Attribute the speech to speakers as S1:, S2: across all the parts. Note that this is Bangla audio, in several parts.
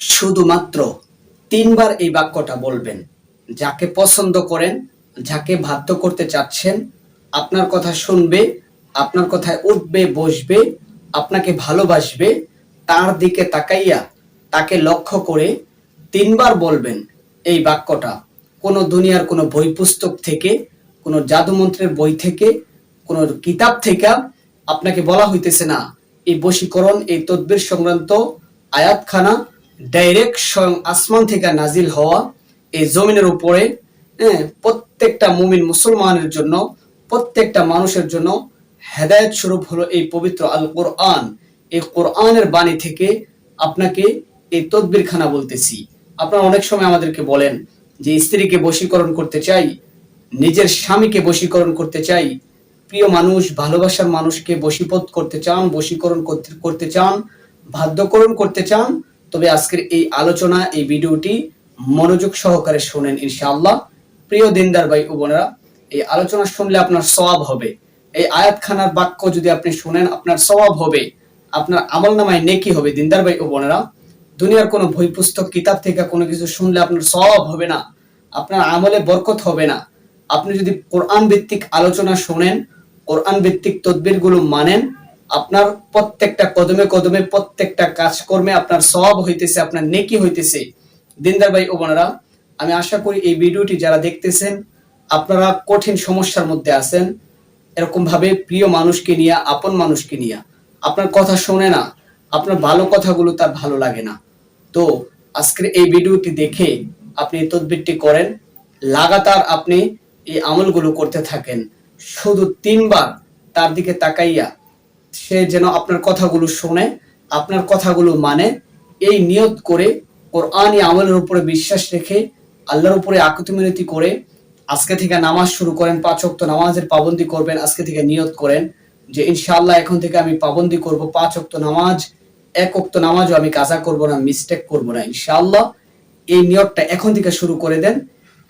S1: শুধুমাত্র তিনবার এই বাক্যটা বলবেন। যাকে পছন্দ করেন, যাকে বাধ্য করতে চাচ্ছেন, আপনার কথা শুনবে, আপনার কথায় উঠবে, বসবে, আপনাকে ভালোবাসবে, তার দিকে তাকাইয়া তাকে লক্ষ্য করে তিনবার বলবেন এই বাক্যটা। কোনো দুনিয়ার কোনো বই পুস্তক থেকে, কোনো জাদুমন্ত্রের বই থেকে, কোনো কিতাব থেকে আপনাকে বলা হইতেছে না, এই বশীকরণ, এই তদ্বির সংক্রান্ত আয়াতখানা ডাইরেক্ট স্বয়ং আসমান থেকে নাজিল হওয়া এই জমিনের উপরে হ্যাঁ, প্রত্যেকটা মুমিন মুসলমানের জন্য প্রত্যেকটা মানুষের জন্য হেদায়েত স্বরূপ হলো এই পবিত্র আল কোরআন এই কোরআনের বাণী থেকে আপনাকে এই তদবিরখানা বলতেছি। আপনারা অনেক সময় আমাদেরকে বলেন যে স্ত্রীকে বশীকরণ করতে চাই নিজের স্বামীকে বশীকরণ করতে চাই প্রিয় মানুষ ভালোবাসার মানুষকে বশীপদ করতে চান বশীকরণ করতে চান বাধ্যকরণ করতে চান তবে আজকের এই আলোচনা, এই ভিডিওটি মনোযোগ সহকারে শোনেন ইনশাআল্লাহ। প্রিয় দিনদার ভাই ও বোনেরা, এই আলোচনা শুনলে আপনার সওয়াব হবে। এই আয়াতখানার বাক্য যদি আপনি শুনেন, আপনার সওয়াব হবে। আপনার আমল নামায় নেকি হবে। দিনদার ভাই ও বোনেরা, দুনিয়ার কোনো বই, পুস্তক, কিতাব থেকে কোনো কিছু শুনলে আপনার সওয়াব হবে না। আপনার আমলে বরকত হবে না। আপনি যদি কোরআন ভিত্তিক আলোচনা শোনেন কোরআন ভিত্তিক তদবিরগুলো মানেন আপনার প্রত্যেকটা কদমে কদমে প্রত্যেকটা কাজকর্মে আপনার সব হইতেছে, আপনার নেকি হইতেছে। দিনদার ভাই ও আমি আশা করি এই ভিডিওটি যারা দেখতেছেন, আপনারা কঠিন সমস্যার মধ্যে আছেন। এরকম ভাবে প্রিয় মানুষকে নিয়ে, আপন মানুষকে নিয়ে। আপনার কথা শোনে না, আপনার ভালো কথাগুলো তার ভালো লাগে না। তো আজকের এই ভিডিওটি দেখে আপনি তদবিরটি করেন। লাগাতার আপনি এই আমলগুলো করতে থাকেন। শুধু তিনবার তার দিকে তাকাইয়া সে যেন আপনার কথাগুলো শোনে, আপনার কথাগুলো মানে। এই নিয়ত করে কোরআনই আমলের উপরে বিশ্বাস রেখে, আল্লাহর উপরে আকুতি মিনতি করে আজকে থেকে নামাজ শুরু করেন, পাঁচ ওয়াক্ত নামাজের পাবন্দি করবেন, আজকে থেকে নিয়ত করেন যে ইনশাআল্লাহ এখন থেকে আমি পাবন্দি করব, পাঁচ ওয়াক্ত নামাজ, এক ওয়াক্ত নামাজও আমি কাজা করব না মিস্টেক করব না, ইনশাআল্লাহ। এই নিয়তটা এখন থেকে শুরু করে দেন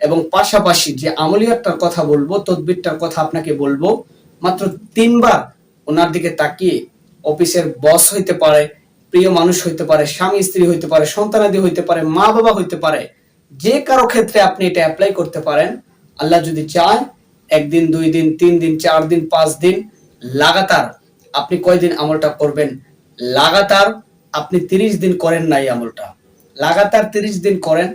S1: এবং পাশাপাশি যে আমলিয়াতটার কথা বলব, তদবিরটার কথা আপনাকে বলব, মাত্র তিনবার ওনার দিকে তাকিয়ে অফিসের বস হইতে পারে, প্রিয় মানুষ হইতে পারে, স্বামী, স্ত্রী হইতে পারে সন্তানাদি হইতে পারে, মা বাবা হইতে পারে, যে কারও ক্ষেত্রে আপনি এটা অ্যাপ্লাই করতে পারেন, আল্লাহ যদি চায়, একদিন, দুই দিন, তিন দিন, চার দিন, পাঁচ দিন, লাগাতার আপনি কয়দিন আমলটা করবেন? লাগাতার আপনি তিরিশ দিন করেন নাই আমলটা। লাগাতার তিরিশ দিন করেন,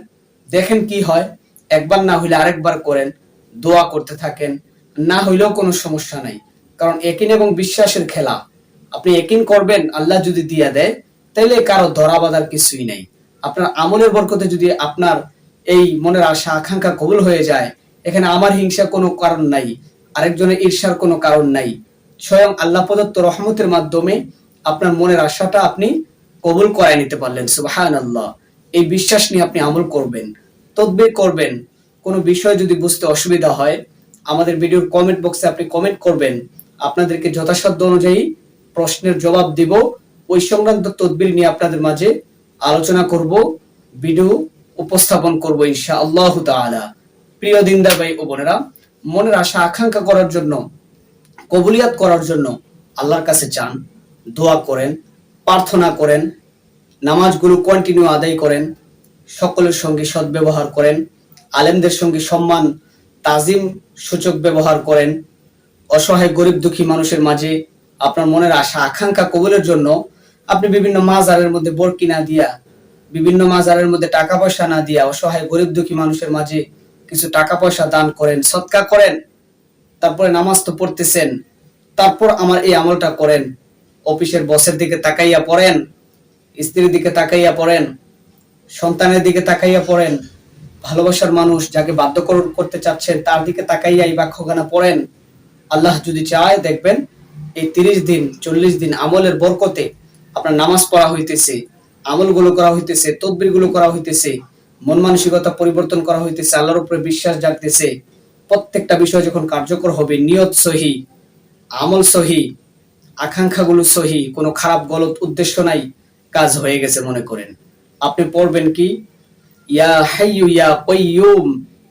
S1: দেখেন কি হয়, একবার না হইলে আরেকবার করেন, দোয়া করতে থাকেন, না হইলেও কোনো সমস্যা নাই। কারণ একিন এবং বিশ্বাসের খেলা। আপনি একিন করবেন, আল্লাহ যদি দিয়া দেয়, তাইলে কারও ধরা বাঁধার কিছুই নাই। আপনার আমলের বরকতে যদি আপনার এই মনের আশা, আকাঙ্ক্ষা কবুল হয়ে যায়, এখানে আমার হিংসা কোনো কারণ নাই, আরেকজনের ঈর্ষার কোনো কারণ নাই। স্বয়ং আল্লাহ প্রদত্ত রহমতের মাধ্যমে আপনার মনের আশাটা আপনি কবুল করায় নিতে পারলেন সুবাহান আল্লাহ এই বিশ্বাস নিয়ে আপনি আমল করবেন, তদবির করবেন। কোনো বিষয় যদি বুঝতে অসুবিধা হয়, আমাদের ভিডিওর কমেন্ট বক্সে আপনি কমেন্ট করবেন। আপনাদেরকে যথাসাধ্য অনুযায়ী প্রশ্নের জবাব দিব। ওই সংক্রান্ত তদবির নিয়ে আপনাদের মাঝে আলোচনা করব ভিডিও উপস্থাপন করব ইনশা আল্লাহ তাআলা। প্রিয় দিনদার ভাই ও বোনেরা, মনের আশা, আকাঙ্ক্ষা করার জন্য, কবুলিয়াত করার জন্য আল্লাহর কাছে চান, দোয়া করেন, প্রার্থনা করেন, নামাজগুলো কন্টিনিউ আদায় করেন, সকলের সঙ্গে সদ্ব্যবহার করেন, আলেমদের সঙ্গে সম্মান, তাজিম সূচক ব্যবহার করেন অসহায়, গরিব, দুঃখী মানুষের মাঝে আপনার মনের আশা, আকাঙ্ক্ষা কবুলের জন্য আপনি বিভিন্ন মাজারের মধ্যে বরকি না দিয়া, বিভিন্ন মাজারের মধ্যে টাকা পয়সা না দিয়া অসহায়, গরিব, দুঃখী মানুষের মাঝে কিছু টাকা পয়সা দান করেন, সৎকা করেন, তারপরে নামাজ তো পড়তেছেন, তারপর আমার এই আমলটা করেন, অফিসের বসের দিকে তাকাইয়া পড়েন, স্ত্রীর দিকে তাকাইয়া পড়েন, সন্তানের দিকে তাকাইয়া পড়েন, ভালোবাসার মানুষ যাকে বাধ্যকরণ করতে চাচ্ছেন তার দিকে তাকাইয়া এই বাক্যখানা পড়েন আল্লাহ যদি চায়, দেখবেন এই তিরিশ দিন, চল্লিশ দিন আমলের বরকতে আপনার নামাজ পড়া হইতেছে, আমলগুলো করা হইতেছে তদবিরগুলো করা হইতেছে, মন মানসিকতা পরিবর্তন করা হইতেছে, আল্লাহর উপরে বিশ্বাস জাগতেছে, প্রত্যেকটা বিষয় যখন কার্যকর হবে, নিয়ত সহি, আমল সহি, আকাঙ্ক্ষাগুলো সহি, কোনো খারাপ গলত উদ্দেশ্য নাই, কাজ হয়ে গেছে মনে করেন। আপনি পড়বেন কি? ইয়া হাইয়ু ইয়া কয়্যুম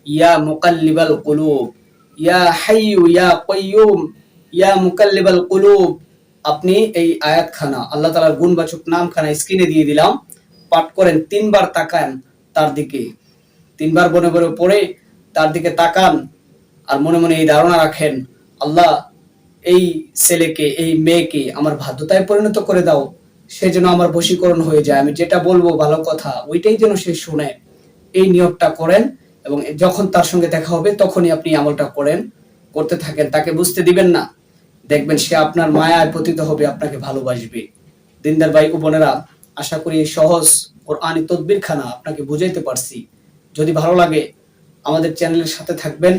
S1: ইয়া মুকাল্লিবাল কুলুব। ইয়া হাইয়ু ইয়া কয়্যুম ইয়া মুকাল্লিবাল কুলুব আপনি এই আয়াতখানা, আল্লাহ তাআলার গুণবাচক নামখানা স্ক্রিনে দিয়ে দিলাম। পাঠ করেন, তিনবার তাকান তার দিকে। তিনবার বনে বনে পড়ে তার দিকে তাকান আর মনে মনে এই ধারণা রাখেন, আল্লাহ, এই ছেলেকে, এই মেয়েকে আমার বাধ্যতায় পরিণত করে দাও। সে যেন আমার বশীকরণ হয়ে যায়। আমি যেটা বলব ভালো কথা, ওইটাই যেন সে শুনে। এই নিয়োগটা করেন এবং যখন তার সঙ্গে দেখা হবে, তখনই আপনি আমলটা করেন, করতে থাকেন, তাকে বুঝতে দিবেন না। দেখবেন সে আপনার মায়ায় পতিত হবে, আপনাকে ভালোবাসবে। দিনদার ভাই ও বোনেরা, আশা করি সহজ কোরআনি তদবির খানা আপনাকে বুঝাইতে পারছি। যদি ভালো লাগে, আমাদের চ্যানেলের সাথে থাকবেন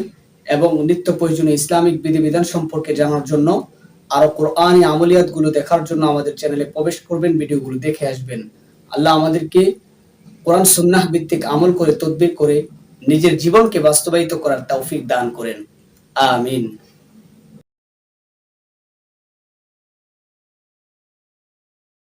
S1: এবং নিত্য প্রয়োজনীয় ইসলামিক বিধিবিধান সম্পর্কে জানার জন্য আরও কোরআনি আমলিয়াতগুলো দেখার জন্য আমাদের চ্যানেলে প্রবেশ করবেন, ভিডিওগুলো দেখে আসবেন। আল্লাহ আমাদেরকে কোরআন সুন্নাহ ভিত্তিক আমল করে, তদবির করে নিজের জীবনকে বাস্তবায়িত করার তৌফিক দান করেন। আমিন।